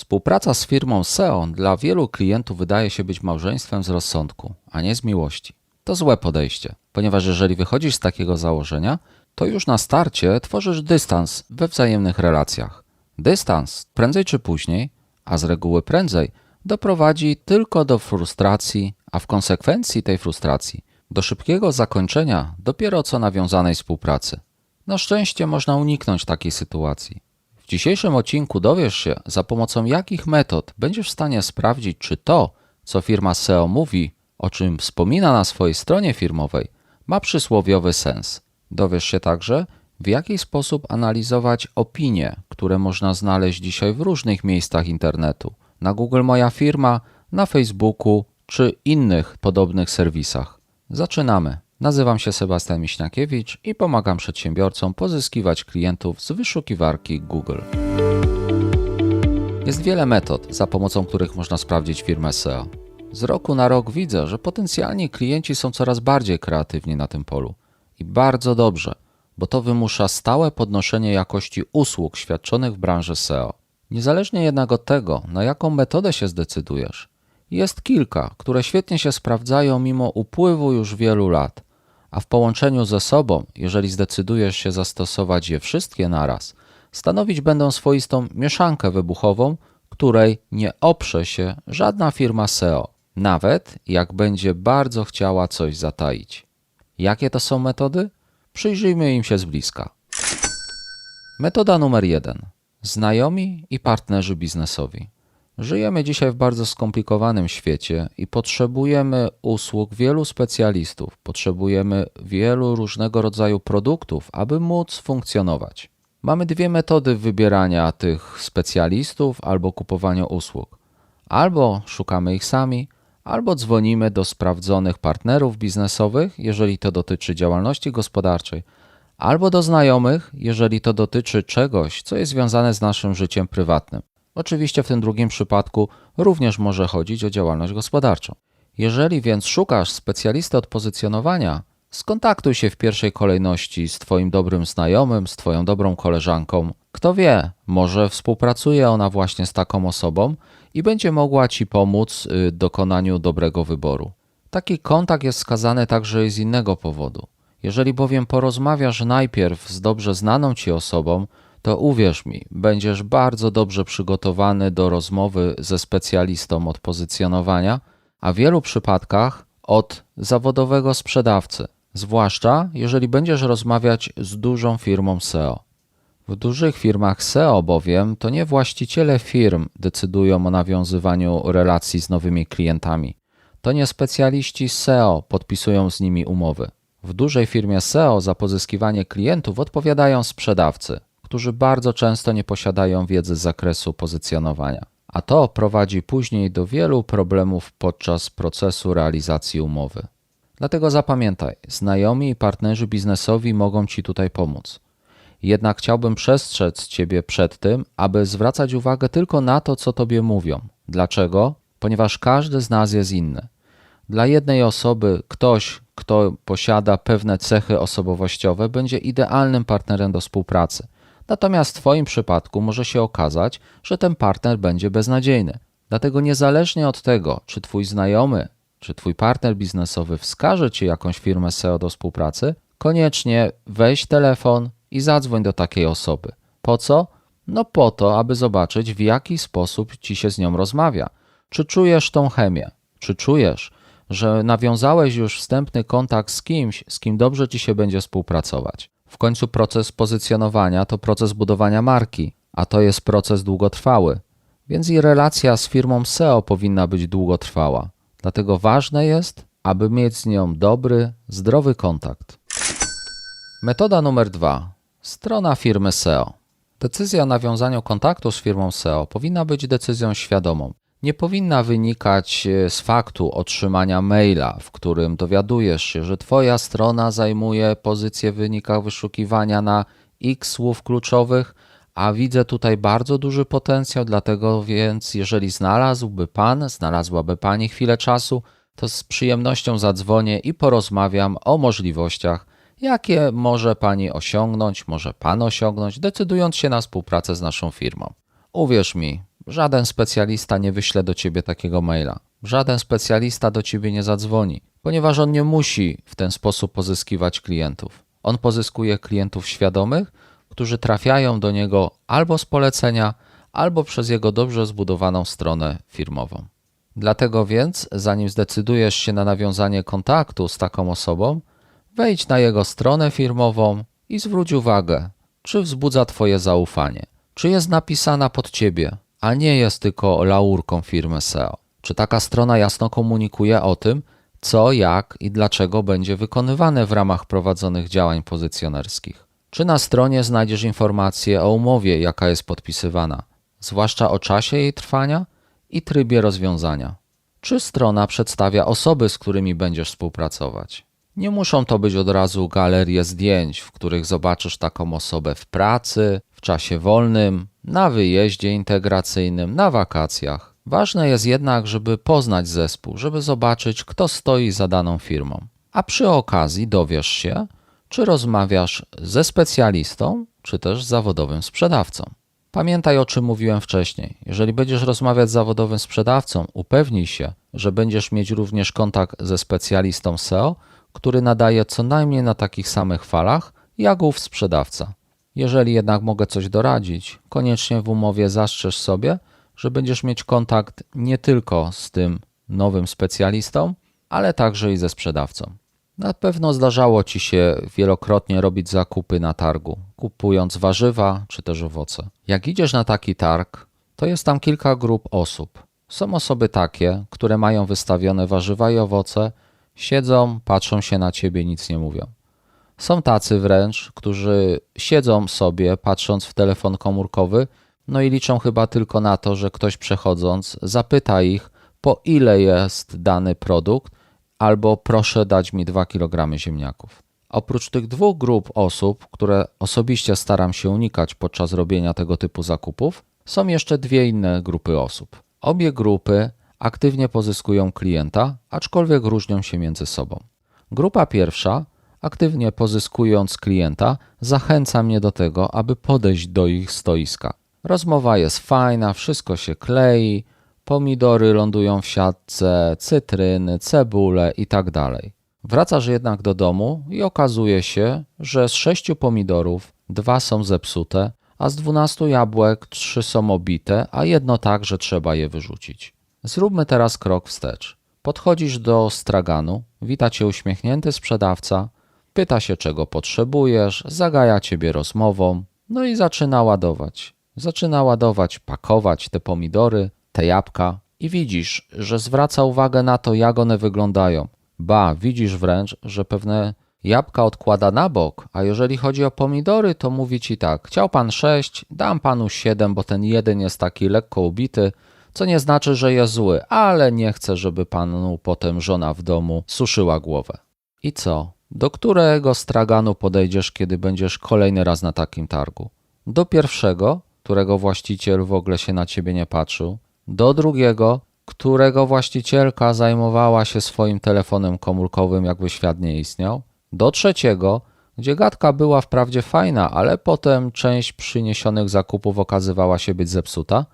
Współpraca z firmą SEO dla wielu klientów wydaje się być małżeństwem z rozsądku, a nie z miłości. To złe podejście, ponieważ jeżeli wychodzisz z takiego założenia, to już na starcie tworzysz dystans we wzajemnych relacjach. Dystans prędzej czy później, a z reguły prędzej, doprowadzi tylko do frustracji, a w konsekwencji tej frustracji do szybkiego zakończenia dopiero co nawiązanej współpracy. Na szczęście można uniknąć takiej sytuacji. W dzisiejszym odcinku dowiesz się, za pomocą jakich metod będziesz w stanie sprawdzić, czy to, co firma SEO mówi, o czym wspomina na swojej stronie firmowej, ma przysłowiowy sens. Dowiesz się także, w jaki sposób analizować opinie, które można znaleźć dzisiaj w różnych miejscach internetu na Google Moja Firma, na Facebooku czy innych podobnych serwisach. Zaczynamy. Nazywam się Sebastian Miśniakiewicz i pomagam przedsiębiorcom pozyskiwać klientów z wyszukiwarki Google. Jest wiele metod, za pomocą których można sprawdzić firmę SEO. Z roku na rok widzę, że potencjalni klienci są coraz bardziej kreatywni na tym polu. I bardzo dobrze, bo to wymusza stałe podnoszenie jakości usług świadczonych w branży SEO. Niezależnie jednak od tego, na jaką metodę się zdecydujesz, jest kilka, które świetnie się sprawdzają mimo upływu już wielu lat, a w połączeniu ze sobą, jeżeli zdecydujesz się zastosować je wszystkie naraz, stanowić będą swoistą mieszankę wybuchową, której nie oprze się żadna firma SEO, nawet jak będzie bardzo chciała coś zataić. Jakie to są metody? Przyjrzyjmy im się z bliska. Metoda numer jeden. Znajomi i partnerzy biznesowi. Żyjemy dzisiaj w bardzo skomplikowanym świecie i potrzebujemy usług wielu specjalistów, potrzebujemy wielu różnego rodzaju produktów, aby móc funkcjonować. Mamy dwie metody wybierania tych specjalistów albo kupowania usług. Albo szukamy ich sami, albo dzwonimy do sprawdzonych partnerów biznesowych, jeżeli to dotyczy działalności gospodarczej, albo do znajomych, jeżeli to dotyczy czegoś, co jest związane z naszym życiem prywatnym. Oczywiście w tym drugim przypadku również może chodzić o działalność gospodarczą. Jeżeli więc szukasz specjalisty od pozycjonowania, skontaktuj się w pierwszej kolejności z Twoim dobrym znajomym, z Twoją dobrą koleżanką. Kto wie, może współpracuje ona właśnie z taką osobą i będzie mogła Ci pomóc w dokonaniu dobrego wyboru. Taki kontakt jest wskazany także z innego powodu. Jeżeli bowiem porozmawiasz najpierw z dobrze znaną Ci osobą, to uwierz mi, będziesz bardzo dobrze przygotowany do rozmowy ze specjalistą od pozycjonowania, a w wielu przypadkach od zawodowego sprzedawcy, zwłaszcza jeżeli będziesz rozmawiać z dużą firmą SEO. W dużych firmach SEO bowiem to nie właściciele firm decydują o nawiązywaniu relacji z nowymi klientami. To nie specjaliści SEO podpisują z nimi umowy. W dużej firmie SEO za pozyskiwanie klientów odpowiadają sprzedawcy, którzy bardzo często nie posiadają wiedzy z zakresu pozycjonowania. A to prowadzi później do wielu problemów podczas procesu realizacji umowy. Dlatego zapamiętaj, znajomi i partnerzy biznesowi mogą Ci tutaj pomóc. Jednak chciałbym przestrzec Ciebie przed tym, aby zwracać uwagę tylko na to, co Tobie mówią. Dlaczego? Ponieważ każdy z nas jest inny. Dla jednej osoby ktoś, kto posiada pewne cechy osobowościowe, będzie idealnym partnerem do współpracy. Natomiast w Twoim przypadku może się okazać, że ten partner będzie beznadziejny. Dlatego niezależnie od tego, czy Twój znajomy, czy Twój partner biznesowy wskaże Ci jakąś firmę SEO do współpracy, koniecznie weź telefon i zadzwoń do takiej osoby. Po co? No po to, aby zobaczyć, w jaki sposób Ci się z nią rozmawia. Czy czujesz tą chemię? Czy czujesz, że nawiązałeś już wstępny kontakt z kimś, z kim dobrze Ci się będzie współpracować? W końcu proces pozycjonowania to proces budowania marki, a to jest proces długotrwały, więc i relacja z firmą SEO powinna być długotrwała. Dlatego ważne jest, aby mieć z nią dobry, zdrowy kontakt. Metoda numer dwa. Strona firmy SEO. Decyzja o nawiązaniu kontaktu z firmą SEO powinna być decyzją świadomą. Nie powinna wynikać e, z faktu otrzymania maila, w którym dowiadujesz się, że Twoja strona zajmuje pozycję w wynikach wyszukiwania na X słów kluczowych, a widzę tutaj bardzo duży potencjał, dlatego więc jeżeli znalazłby Pan, znalazłaby Pani chwilę czasu, to z przyjemnością zadzwonię i porozmawiam o możliwościach, jakie może Pani osiągnąć, może Pan osiągnąć, decydując się na współpracę z naszą firmą. Uwierz mi, Żaden specjalista nie wyśle do ciebie takiego maila. Żaden specjalista do ciebie nie zadzwoni, ponieważ on nie musi w ten sposób pozyskiwać klientów. On pozyskuje klientów świadomych, którzy trafiają do niego albo z polecenia, albo przez jego dobrze zbudowaną stronę firmową. Dlatego więc, zanim zdecydujesz się na nawiązanie kontaktu z taką osobą, wejdź na jego stronę firmową i zwróć uwagę, czy wzbudza Twoje zaufanie, czy jest napisana pod Ciebie, a nie jest tylko laurką firmy SEO. Czy taka strona jasno komunikuje o tym, co, jak i dlaczego będzie wykonywane w ramach prowadzonych działań pozycjonerskich. Czy na stronie znajdziesz informacje o umowie, jaka jest podpisywana, zwłaszcza o czasie jej trwania i trybie rozwiązania? Czy strona przedstawia osoby, z którymi będziesz współpracować? Nie muszą to być od razu galerie zdjęć, w których zobaczysz taką osobę w pracy, w czasie wolnym, na wyjeździe integracyjnym, na wakacjach. Ważne jest jednak, żeby poznać zespół, żeby zobaczyć, kto stoi za daną firmą. A przy okazji dowiesz się, czy rozmawiasz ze specjalistą, czy też z zawodowym sprzedawcą. Pamiętaj o czym mówiłem wcześniej. Jeżeli będziesz rozmawiać z zawodowym sprzedawcą, upewnij się, że będziesz mieć również kontakt ze specjalistą SEO, który nadaje co najmniej na takich samych falach jak ów sprzedawca. Jeżeli jednak mogę coś doradzić, koniecznie w umowie zastrzeż sobie, że będziesz mieć kontakt nie tylko z tym nowym specjalistą, ale także i ze sprzedawcą. Na pewno zdarzało Ci się wielokrotnie robić zakupy na targu, kupując warzywa czy też owoce. Jak idziesz na taki targ, to jest tam kilka grup osób. Są osoby takie, które mają wystawione warzywa i owoce, siedzą, patrzą się na Ciebie, nic nie mówią. Są tacy wręcz, którzy siedzą sobie, patrząc w telefon komórkowy, no i liczą chyba tylko na to, że ktoś przechodząc zapyta ich, po ile jest dany produkt, albo proszę dać mi 2 kg ziemniaków. Oprócz tych dwóch grup osób, które osobiście staram się unikać podczas robienia tego typu zakupów, są jeszcze dwie inne grupy osób. Obie grupy aktywnie pozyskują klienta, aczkolwiek różnią się między sobą. Grupa pierwsza, aktywnie pozyskując klienta, zachęca mnie do tego, aby podejść do ich stoiska. Rozmowa jest fajna, wszystko się klei, pomidory lądują w siatce, cytryny, cebule itd. Tak Wracasz jednak do domu i okazuje się, że z sześciu pomidorów dwa są zepsute, a z dwunastu jabłek trzy są obite, a jedno tak, że trzeba je wyrzucić. Zróbmy teraz krok wstecz. Podchodzisz do straganu, wita cię uśmiechnięty sprzedawca, pyta się czego potrzebujesz, zagaja ciebie rozmową, no i zaczyna ładować. Zaczyna ładować, pakować te pomidory, te jabłka i widzisz, że zwraca uwagę na to, jak one wyglądają. Ba, widzisz wręcz, że pewne jabłka odkłada na bok, a jeżeli chodzi o pomidory, to mówi ci tak: Chciał pan sześć, dam panu siedem, bo ten jeden jest taki lekko ubity, co nie znaczy, że jest zły, ale nie chcę, żeby panu potem żona w domu suszyła głowę. I co? Do którego straganu podejdziesz, kiedy będziesz kolejny raz na takim targu? Do pierwszego, którego właściciel w ogóle się na ciebie nie patrzył, do drugiego, którego właścicielka zajmowała się swoim telefonem komórkowym, jakby świat nie istniał, do trzeciego, gdzie gadka była wprawdzie fajna, ale potem część przyniesionych zakupów okazywała się być zepsuta,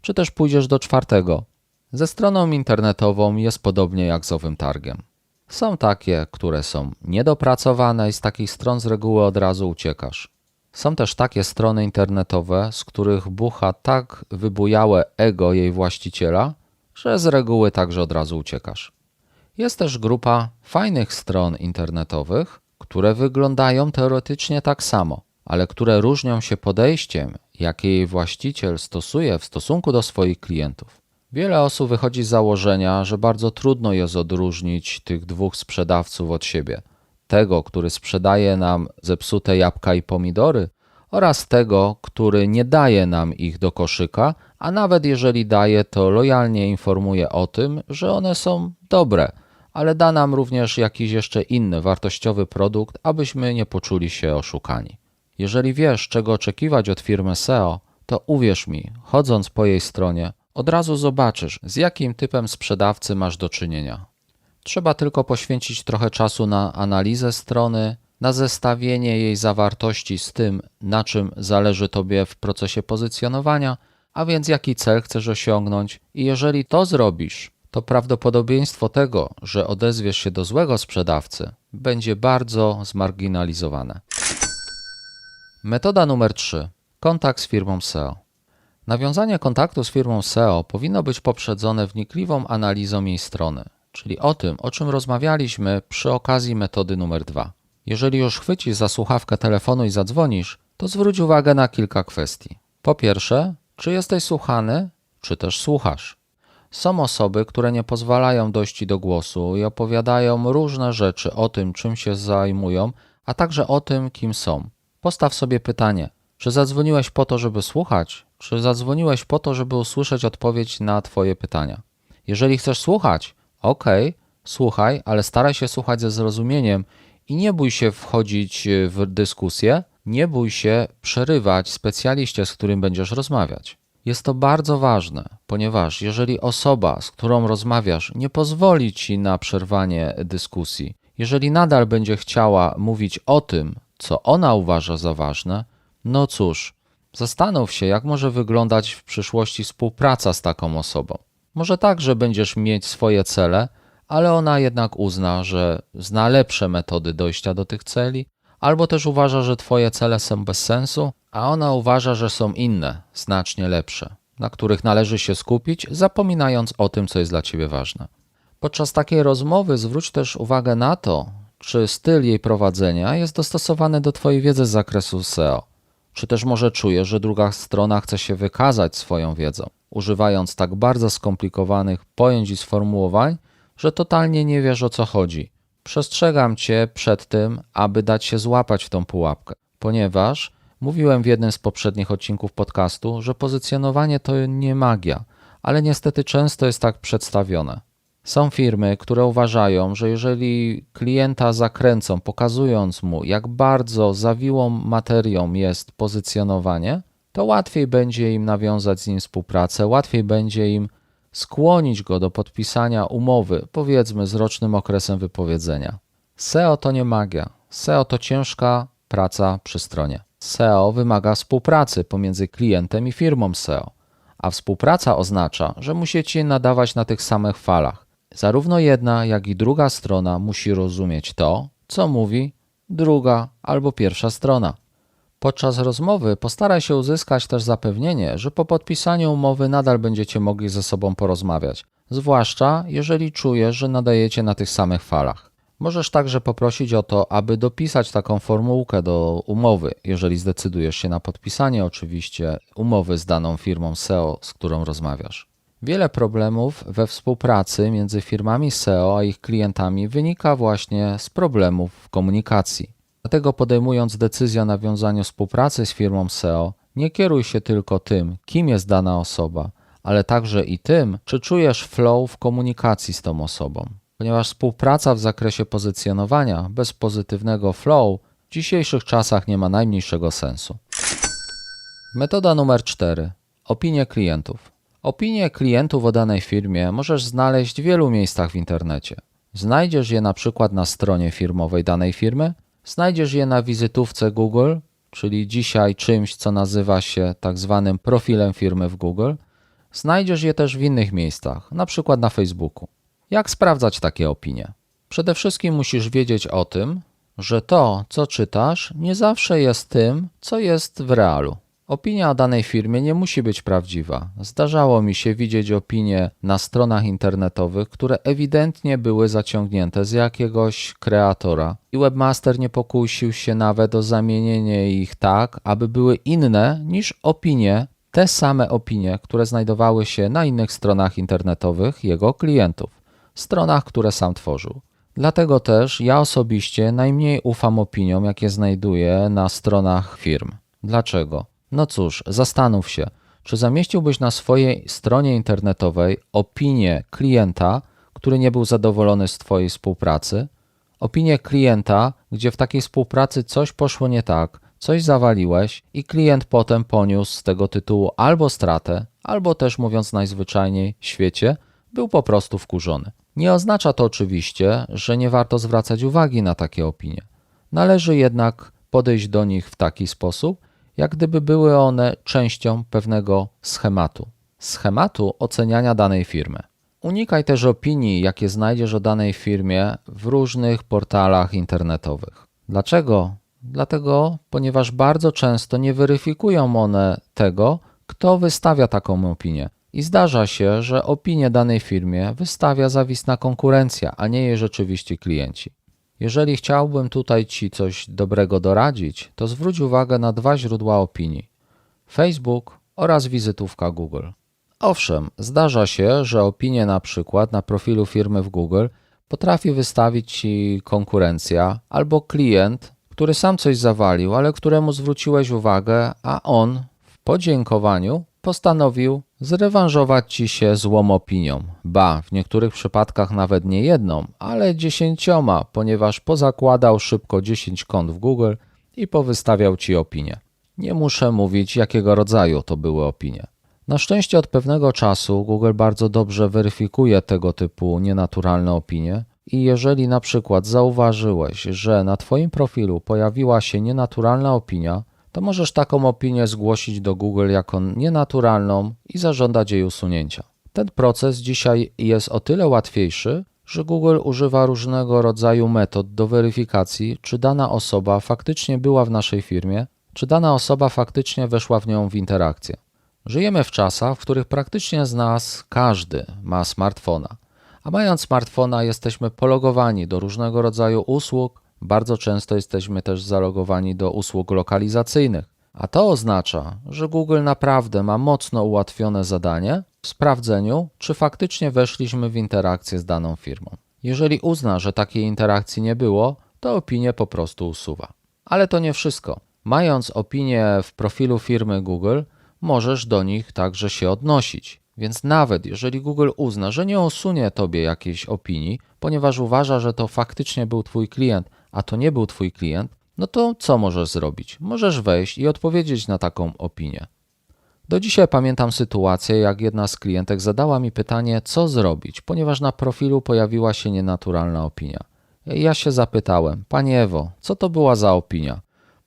czy też pójdziesz do czwartego. Ze stroną internetową jest podobnie jak z owym targiem. Są takie, które są niedopracowane i z takich stron z reguły od razu uciekasz. Są też takie strony internetowe, z których bucha tak wybujałe ego jej właściciela, że z reguły także od razu uciekasz. Jest też grupa fajnych stron internetowych, które wyglądają teoretycznie tak samo, ale które różnią się podejściem, jakie jej właściciel stosuje w stosunku do swoich klientów. Wiele osób wychodzi z założenia, że bardzo trudno jest odróżnić tych dwóch sprzedawców od siebie – tego, który sprzedaje nam zepsute jabłka i pomidory, oraz tego, który nie daje nam ich do koszyka, a nawet jeżeli daje, to lojalnie informuje o tym, że one są dobre, ale da nam również jakiś jeszcze inny wartościowy produkt, abyśmy nie poczuli się oszukani. Jeżeli wiesz, czego oczekiwać od firmy SEO, to uwierz mi, chodząc po jej stronie, od razu zobaczysz, z jakim typem sprzedawcy masz do czynienia. Trzeba tylko poświęcić trochę czasu na analizę strony, na zestawienie jej zawartości z tym, na czym zależy Tobie w procesie pozycjonowania, a więc jaki cel chcesz osiągnąć, i jeżeli to zrobisz, to prawdopodobieństwo tego, że odezwiesz się do złego sprzedawcy, będzie bardzo zmarginalizowane. Metoda numer 3. Kontakt z firmą SEO. Nawiązanie kontaktu z firmą SEO powinno być poprzedzone wnikliwą analizą jej strony, czyli o tym, o czym rozmawialiśmy przy okazji metody numer 2. Jeżeli już chwycisz za słuchawkę telefonu i zadzwonisz, to zwróć uwagę na kilka kwestii. Po pierwsze, czy jesteś słuchany, czy też słuchasz. Są osoby, które nie pozwalają dojść do głosu i opowiadają różne rzeczy o tym, czym się zajmują, a także o tym, kim są. Postaw sobie pytanie: czy zadzwoniłeś po to, żeby słuchać, czy zadzwoniłeś po to, żeby usłyszeć odpowiedź na Twoje pytania? Jeżeli chcesz słuchać, ok, słuchaj, ale staraj się słuchać ze zrozumieniem i nie bój się wchodzić w dyskusję, nie bój się przerywać specjaliście, z którym będziesz rozmawiać. Jest to bardzo ważne, ponieważ jeżeli osoba, z którą rozmawiasz, nie pozwoli ci na przerwanie dyskusji, jeżeli nadal będzie chciała mówić o tym, co ona uważa za ważne, no cóż, zastanów się, jak może wyglądać w przyszłości współpraca z taką osobą. Może tak, że będziesz mieć swoje cele, ale ona jednak uzna, że zna lepsze metody dojścia do tych celi, albo też uważa, że Twoje cele są bez sensu, a ona uważa, że są inne, znacznie lepsze, na których należy się skupić, zapominając o tym, co jest dla Ciebie ważne. Podczas takiej rozmowy zwróć też uwagę na to, czy styl jej prowadzenia jest dostosowany do Twojej wiedzy z zakresu SEO. Czy też może czujesz, że druga strona chce się wykazać swoją wiedzą, używając tak bardzo skomplikowanych pojęć i sformułowań, że totalnie nie wiesz o co chodzi. Przestrzegam Cię przed tym, aby dać się złapać w tą pułapkę, ponieważ mówiłem w jednym z poprzednich odcinków podcastu, że pozycjonowanie to nie magia, ale niestety często jest tak przedstawione. Są firmy, które uważają, że jeżeli klienta zakręcą, pokazując mu, jak bardzo zawiłą materią jest pozycjonowanie, to łatwiej będzie im nawiązać z nim współpracę, łatwiej będzie im skłonić go do podpisania umowy, powiedzmy z rocznym okresem wypowiedzenia. SEO to nie magia. SEO to ciężka praca przy stronie. SEO wymaga współpracy pomiędzy klientem i firmą SEO, a współpraca oznacza, że musicie nadawać na tych samych falach. Zarówno jedna, jak i druga strona musi rozumieć to, co mówi druga albo pierwsza strona. Podczas rozmowy postaraj się uzyskać też zapewnienie, że po podpisaniu umowy nadal będziecie mogli ze sobą porozmawiać, zwłaszcza jeżeli czujesz, że nadajecie na tych samych falach. Możesz także poprosić o to, aby dopisać taką formułkę do umowy, jeżeli zdecydujesz się na podpisanie oczywiście umowy z daną firmą SEO, z którą rozmawiasz. Wiele problemów we współpracy między firmami SEO a ich klientami wynika właśnie z problemów w komunikacji. Dlatego podejmując decyzję o nawiązaniu współpracy z firmą SEO, nie kieruj się tylko tym, kim jest dana osoba, ale także i tym, czy czujesz flow w komunikacji z tą osobą. Ponieważ współpraca w zakresie pozycjonowania bez pozytywnego flow w dzisiejszych czasach nie ma najmniejszego sensu. Metoda numer 4. Opinie klientów. Opinie klientów o danej firmie możesz znaleźć w wielu miejscach w internecie. Znajdziesz je na przykład na stronie firmowej danej firmy, znajdziesz je na wizytówce Google, czyli dzisiaj czymś, co nazywa się tak zwanym profilem firmy w Google. Znajdziesz je też w innych miejscach, na przykład na Facebooku. Jak sprawdzać takie opinie? Przede wszystkim musisz wiedzieć o tym, że to, co czytasz, nie zawsze jest tym, co jest w realu. Opinia o danej firmie nie musi być prawdziwa. Zdarzało mi się widzieć opinie na stronach internetowych, które ewidentnie były zaciągnięte z jakiegoś kreatora i webmaster nie pokusił się nawet o zamienienie ich tak, aby były inne niż opinie, te same opinie, które znajdowały się na innych stronach internetowych jego klientów, stronach, które sam tworzył. Dlatego też ja osobiście najmniej ufam opiniom, jakie znajduję na stronach firm. Dlaczego? No cóż, zastanów się, czy zamieściłbyś na swojej stronie internetowej opinię klienta, który nie był zadowolony z Twojej współpracy, opinię klienta, gdzie w takiej współpracy coś poszło nie tak, coś zawaliłeś i klient potem poniósł z tego tytułu albo stratę, albo też mówiąc najzwyczajniej w świecie, był po prostu wkurzony. Nie oznacza to oczywiście, że nie warto zwracać uwagi na takie opinie. Należy jednak podejść do nich w taki sposób, jak gdyby były one częścią pewnego schematu. Schematu oceniania danej firmy. Unikaj też opinii, jakie znajdziesz o danej firmie w różnych portalach internetowych. Dlaczego? Dlatego, ponieważ bardzo często nie weryfikują one tego, kto wystawia taką opinię. I zdarza się, że opinię danej firmie wystawia zawistna konkurencja, a nie jej rzeczywiście klienci. Jeżeli chciałbym tutaj Ci coś dobrego doradzić, to zwróć uwagę na dwa źródła opinii: Facebook oraz wizytówka Google. Owszem, zdarza się, że opinię na przykład na profilu firmy w Google potrafi wystawić Ci konkurencja albo klient, który sam coś zawalił, ale któremu zwróciłeś uwagę, a on w podziękowaniu postanowił zrewanżować Ci się złą opinią. Ba, w niektórych przypadkach nawet nie jedną, ale dziesięcioma, ponieważ pozakładał szybko 10 kont w Google i powystawiał Ci opinię. Nie muszę mówić, jakiego rodzaju to były opinie. Na szczęście od pewnego czasu Google bardzo dobrze weryfikuje tego typu nienaturalne opinie i jeżeli na przykład zauważyłeś, że na Twoim profilu pojawiła się nienaturalna opinia, to możesz taką opinię zgłosić do Google jako nienaturalną i zażądać jej usunięcia. Ten proces dzisiaj jest o tyle łatwiejszy, że Google używa różnego rodzaju metod do weryfikacji, czy dana osoba faktycznie była w naszej firmie, czy dana osoba faktycznie weszła w nią w interakcję. Żyjemy w czasach, w których praktycznie z nas każdy ma smartfona, a mając smartfona jesteśmy pologowani do różnego rodzaju usług, bardzo często jesteśmy też zalogowani do usług lokalizacyjnych, a to oznacza, że Google naprawdę ma mocno ułatwione zadanie w sprawdzeniu, czy faktycznie weszliśmy w interakcję z daną firmą. Jeżeli uzna, że takiej interakcji nie było, to opinię po prostu usuwa. Ale to nie wszystko. Mając opinię w profilu firmy Google, możesz do nich także się odnosić. Więc nawet jeżeli Google uzna, że nie usunie tobie jakiejś opinii, ponieważ uważa, że to faktycznie był twój klient, a to nie był twój klient, no to co możesz zrobić? Możesz wejść i odpowiedzieć na taką opinię. Do dzisiaj pamiętam sytuację, jak jedna z klientek zadała mi pytanie, co zrobić, ponieważ na profilu pojawiła się nienaturalna opinia. Ja się zapytałem, Panie Ewo, co to była za opinia?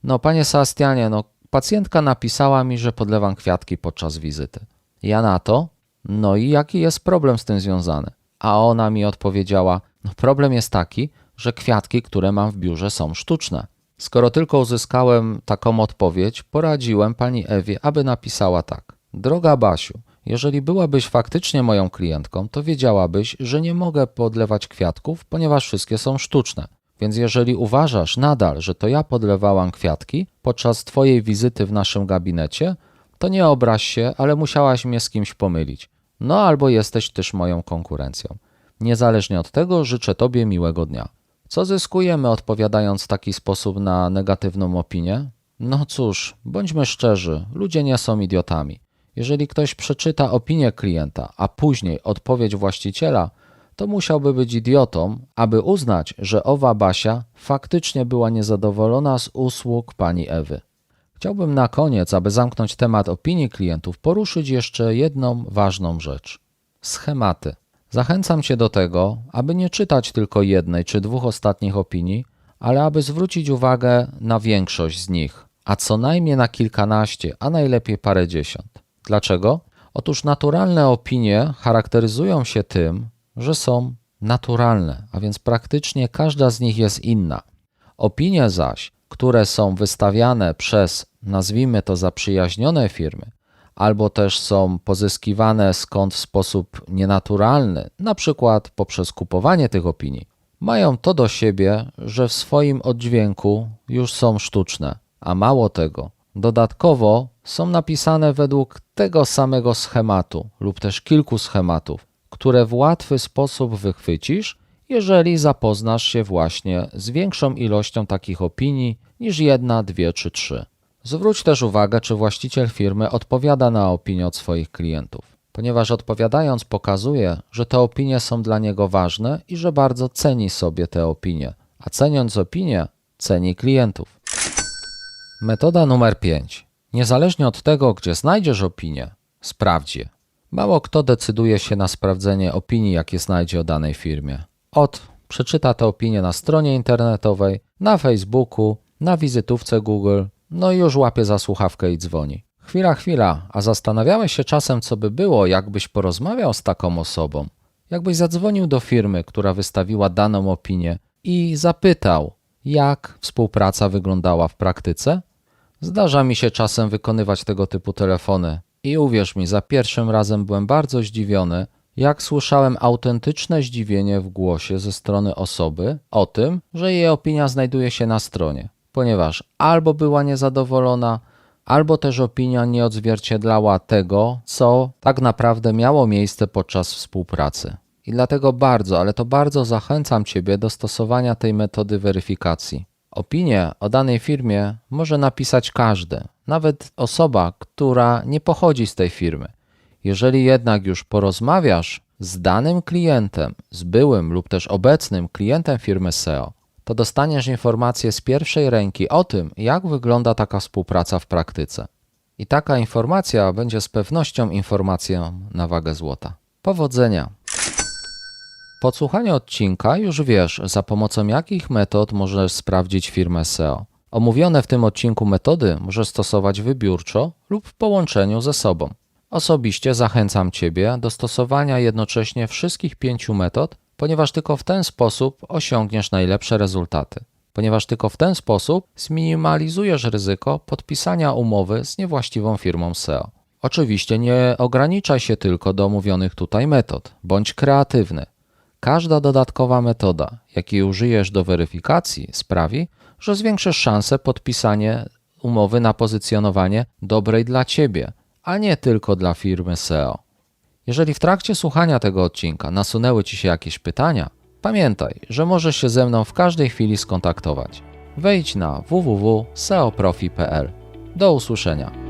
No, Panie Sebastianie, no, pacjentka napisała mi, że podlewam kwiatki podczas wizyty. Ja na to, no i jaki jest problem z tym związany? A ona mi odpowiedziała, no problem jest taki, że kwiatki, które mam w biurze są sztuczne. Skoro tylko uzyskałem taką odpowiedź, poradziłem pani Ewie, aby napisała tak. Droga Basiu, jeżeli byłabyś faktycznie moją klientką, to wiedziałabyś, że nie mogę podlewać kwiatków, ponieważ wszystkie są sztuczne. Więc jeżeli uważasz nadal, że to ja podlewałam kwiatki podczas twojej wizyty w naszym gabinecie, to nie obraź się, ale musiałaś mnie z kimś pomylić. No albo jesteś też moją konkurencją. Niezależnie od tego, życzę tobie miłego dnia. Co zyskujemy odpowiadając w taki sposób na negatywną opinię? No cóż, bądźmy szczerzy, ludzie nie są idiotami. Jeżeli ktoś przeczyta opinię klienta, a później odpowiedź właściciela, to musiałby być idiotą, aby uznać, że owa Basia faktycznie była niezadowolona z usług pani Ewy. Chciałbym na koniec, aby zamknąć temat opinii klientów, poruszyć jeszcze jedną ważną rzecz schematy. Zachęcam Cię do tego, aby nie czytać tylko jednej czy dwóch ostatnich opinii, ale aby zwrócić uwagę na większość z nich, a co najmniej na kilkanaście, a najlepiej parędziesiąt. Dlaczego? Otóż naturalne opinie charakteryzują się tym, że są naturalne, a więc praktycznie każda z nich jest inna. Opinie zaś, które są wystawiane przez, nazwijmy to, zaprzyjaźnione firmy, albo też są pozyskiwane skąd w sposób nienaturalny, na przykład poprzez kupowanie tych opinii, mają to do siebie, że w swoim oddźwięku już są sztuczne, a mało tego, dodatkowo są napisane według tego samego schematu lub też kilku schematów, które w łatwy sposób wychwycisz, jeżeli zapoznasz się właśnie z większą ilością takich opinii niż jedna, dwie czy trzy. Zwróć też uwagę, czy właściciel firmy odpowiada na opinie od swoich klientów, ponieważ odpowiadając pokazuje, że te opinie są dla niego ważne i że bardzo ceni sobie te opinie, a ceniąc opinie, ceni klientów. Metoda numer 5. Niezależnie od tego, gdzie znajdziesz opinię, sprawdź je. Mało kto decyduje się na sprawdzenie opinii, jakie znajdzie o danej firmie. Od przeczyta te opinie na stronie internetowej, na Facebooku, na wizytówce Google No i już łapie za słuchawkę i dzwoni. Chwila, chwila, a zastanawiałeś się czasem, co by było, jakbyś porozmawiał z taką osobą? Jakbyś zadzwonił do firmy, która wystawiła daną opinię i zapytał, jak współpraca wyglądała w praktyce? Zdarza mi się czasem wykonywać tego typu telefony i uwierz mi, za pierwszym razem byłem bardzo zdziwiony, jak słyszałem autentyczne zdziwienie w głosie ze strony osoby o tym, że jej opinia znajduje się na stronie, ponieważ albo była niezadowolona, albo też opinia nie odzwierciedlała tego, co tak naprawdę miało miejsce podczas współpracy. I dlatego bardzo, ale to bardzo zachęcam Ciebie do stosowania tej metody weryfikacji. Opinię o danej firmie może napisać każdy, nawet osoba, która nie pochodzi z tej firmy. Jeżeli jednak już porozmawiasz z danym klientem, z byłym lub też obecnym klientem firmy SEO, to dostaniesz informację z pierwszej ręki o tym, jak wygląda taka współpraca w praktyce. I taka informacja będzie z pewnością informacją na wagę złota. Powodzenia! Po odsłuchaniu odcinka już wiesz, za pomocą jakich metod możesz sprawdzić firmę SEO. Omówione w tym odcinku metody możesz stosować wybiórczo lub w połączeniu ze sobą. Osobiście zachęcam Ciebie do stosowania jednocześnie wszystkich pięciu metod, ponieważ tylko w ten sposób osiągniesz najlepsze rezultaty. Ponieważ tylko w ten sposób zminimalizujesz ryzyko podpisania umowy z niewłaściwą firmą SEO. Oczywiście nie ograniczaj się tylko do omówionych tutaj metod, bądź kreatywny. Każda dodatkowa metoda, jakiej użyjesz do weryfikacji, sprawi, że zwiększysz szansę podpisania umowy na pozycjonowanie dobrej dla Ciebie, a nie tylko dla firmy SEO. Jeżeli w trakcie słuchania tego odcinka nasunęły Ci się jakieś pytania, pamiętaj, że możesz się ze mną w każdej chwili skontaktować. Wejdź na www.seoprofi.pl. Do usłyszenia.